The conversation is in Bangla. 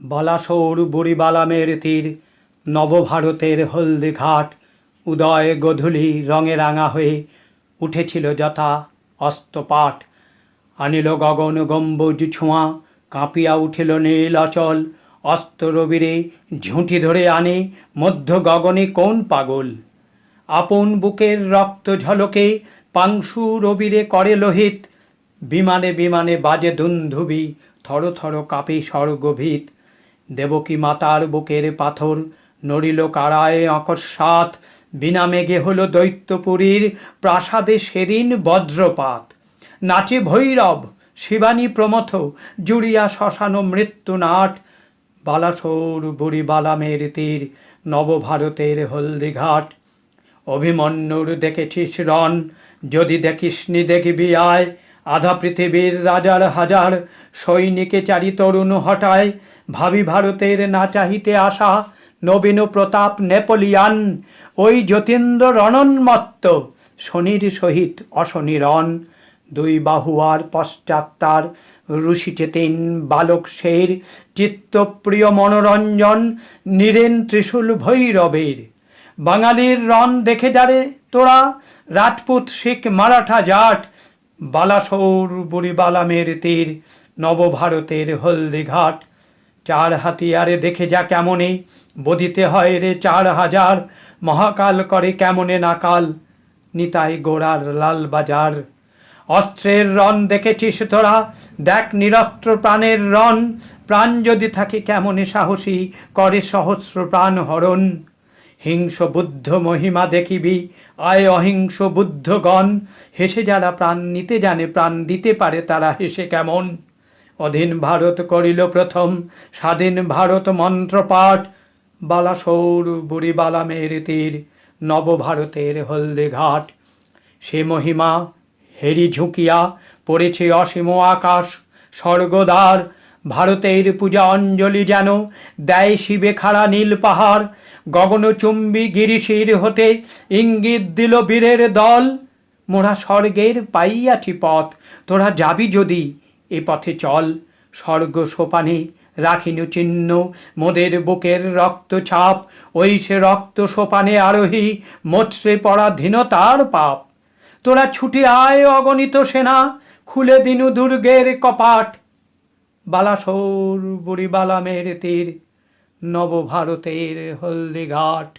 বালাসৌর বুড়িবালামের তীর, নবভারতের হলদি ঘাট উদয় গধূলি রঙে রাঙা হয়ে উঠেছিল যথা অস্তপাঠ আনিল গগন গম্বুজ ছোঁয়া, কাঁপিয়া উঠিল নীল অচল। অস্ত রবিরে ঝুঁটি ধরে আনে মধ্য গগনে কোন পাগল? আপন বুকের রক্ত ঝলকে পাংশু রবিরে করে লোহিত। বিমানে বিমানে বাজে দুন্ধুবি, থর থর কাঁপে স্বর্গভীত। দেবকী মাতার বুকের পাথর নড়িল কারায় অকস্মাৎ। বিনা মেঘে হলো দৈত্যপুরীর প্রাসাদে সেদিন বজ্রপাত। নাচে ভৈরব, শিবানী প্রমথ, জুড়িয়া শ্মশানো মৃত্যু নাট। বালাসোর বুড়ি বালামের তীর, নবভারতের হলদিঘাট। অভিমন্যুর দেখেছিস রণ, যদি দেখিসনি দেখবি আয়। আধা পৃথিবীর রাজার হাজার সৈনিকে চারি তরুণ হটায়, ভাবি ভারতের না চাহিতে আসা নবীন প্রতাপ নেপোলিয়ান, ওই যতীন্দ্র রণন্মত্ত শনির সহিত অশনিরণ, দুই বাহুয়ার পশ্চাত্তার ঋষিতে তিন বালক শের চিত্তপ্রিয় মনোরঞ্জন, নীরেন ত্রিশূল ভৈরবের। বাঙালির রণ দেখে যারে তোরা, রাজপুত শিখ মারাঠা জাট বালাসৌর বুড়ি বালামের তীর, নবভারতের হলদি ঘাট চার হাতিয়ারে দেখে যা কেমনে, বদিতে হয় রে চার হাজার। মহাকাল করে কেমনে নাকাল নিতাই গোড়ার লাল বাজার। অস্ত্রের রণ দেখেছিস তোরা, দেখ নিরস্ত্র প্রাণের রণ। প্রাণ যদি থাকে কেমনে সাহসী, করে সহস্র প্রাণ হরণ। হিংস বুদ্ধ মহিমা দেখিবি। আয় অহিংস বুদ্ধগণ, হেসে যারা প্রাণ নিতে জানে, প্রাণ দিতে পারে তারা হেসে কেমন? অধীন ভারত করিল প্রথম, স্বাধীন ভারত মন্ত্রপাঠ বালাসৌর বুড়ি বালামের তীর নবভারতের হলদে ঘাট। সে মহিমা হেরি ঝুঁকিয়া পড়েছে অসীম আকাশ, স্বর্গদ্বার। ভারতের পূজা অঞ্জলি যেন দেয় শিবে খাড়া নীল পাহাড়, গগনচুম্বী গিরিশির হতে ইঙ্গিত দিল বীরের দল। মোরা স্বর্গের পাইয়াছি পথ, তোরা যাবি যদি এ পথে চল। স্বর্গ সোপানে রাখিনু চিহ্ন, মোদের বুকের রক্ত ছাপ, ওই সে রক্ত সোপানে আরোহী, মোত্রে পরাধীনতার পাপ। তোরা ছুটে আয় অগণিত সেনা, খুলে দিনু দুর্গের কপাট। বালাসোর বুড়ি বালামের তীর নবভারতের হলদিঘাট।